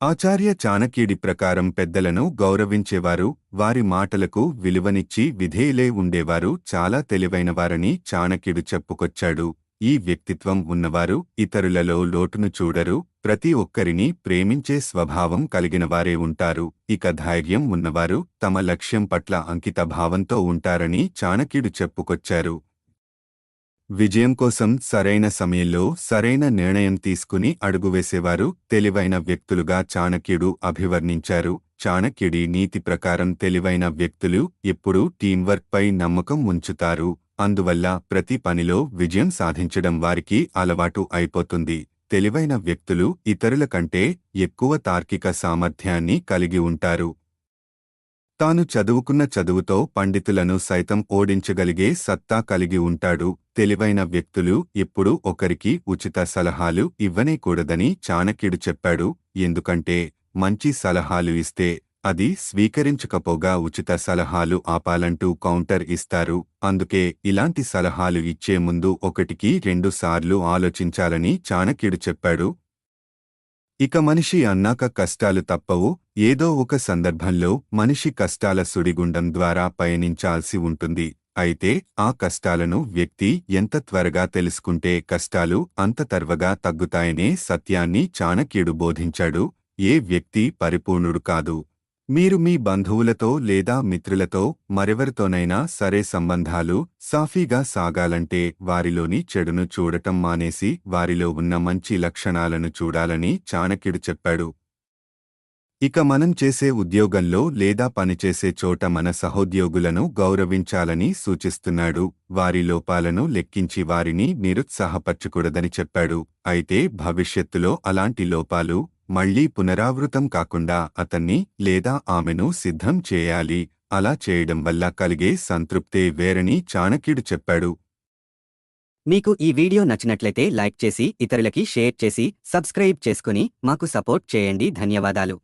ఆచార్య చాణక్యుడి ప్రకారం పెద్దలను గౌరవించేవారు వారి మాటలకు విలువనిచ్చి విధేయులే ఉండేవారు చాలా తెలివైనవారని చాణక్యుడు చెప్పుకొచ్చాడు. ఈ వ్యక్తిత్వం ఉన్నవారు ఇతరులలో లోటును చూడరు ప్రతి ఒక్కరిని ప్రేమించే స్వభావం కలిగినవారే ఉంటారు. ఇక ధైర్యం ఉన్నవారు తమ లక్ష్యం పట్ల అంకిత భావంతో ఉంటారని చాణక్యుడు చెప్పుకొచ్చారు. విజయం కోసం సరైన సమయంలో సరైన నిర్ణయం తీసుకుని అడుగువేసేవారు తెలివైన వ్యక్తులుగా చాణక్యుడు అభివర్ణించారు. చాణక్యుడి నీతి ప్రకారం తెలివైన వ్యక్తులు ఎప్పుడూ టీంవర్క్పై నమ్మకం ఉంచుతారు. అందువల్ల ప్రతి పనిలో విజయం సాధించడం వారికి అలవాటు అయిపోతుంది. తెలివైన వ్యక్తులు ఇతరుల కంటే ఎక్కువ తార్కిక సామర్థ్యాన్ని కలిగి ఉంటారు. తాను చదువుకున్న చదువుతో పండితులను సైతం ఓడించగలిగే సత్తా కలిగి ఉంటాడు. తెలివైన వ్యక్తులు ఎప్పుడూ ఒకరికి ఉచిత సలహాలు ఇవ్వనేకూడదని చాణక్యుడు చెప్పాడు. ఎందుకంటే మంచి సలహాలు ఇస్తే అది స్వీకరించకపోగా ఉచిత సలహాలు ఆపాలంటూ కౌంటర్ ఇస్తారు. అందుకే ఇలాంటి సలహాలు ఇచ్చే ముందు ఒకటికి రెండుసార్లు ఆలోచించాలని చాణక్యుడు చెప్పాడు. ఇక మనిషి అన్నాక కష్టాలు తప్పవు ఏదో ఒక సందర్భంలో మనిషి కష్టాల సుడిగుండం ద్వారా పయనించాల్సి ఉంటుంది. అయితే ఆ కష్టాలను వ్యక్తి ఎంత త్వరగా తెలుసుకుంటే కష్టాలు అంత తర్వగా తగ్గుతాయనే సత్యాన్ని చాణక్యుడు బోధించాడు. ఏ వ్యక్తి పరిపూర్ణుడు కాదు. మీరు మీ బంధువులతో లేదా మిత్రులతో మరెవరితోనైనా సరే సంబంధాలు సాఫీగా సాగాలంటే వారిలోని చెడును చూడటం మానేసి వారిలో ఉన్న మంచి లక్షణాలను చూడాలని చాణక్యుడు చెప్పాడు. ఇక మనం చేసే ఉద్యోగంలో లేదా పనిచేసే చోట మన సహోద్యోగులను గౌరవించాలని సూచిస్తున్నాడు. వారి లోపాలను లెక్కించి వారిని నిరుత్సాహపరచకూడదని చెప్పాడు. అయితే భవిష్యత్తులో అలాంటి లోపాలు మళ్ళీ పునరావృతం కాకుండా అతన్ని లేదా ఆమెను సిద్ధం చేయాలి. అలా చేయడం వల్ల కలిగే సంతృప్తే వేరని చాణక్యుడు చెప్పాడు. మీకు ఈ వీడియో నచ్చినట్లయితే లైక్ చేసి ఇతరులకి షేర్ చేసి సబ్స్క్రైబ్ చేసుకుని మాకు సపోర్ట్ చేయండి. ధన్యవాదాలు.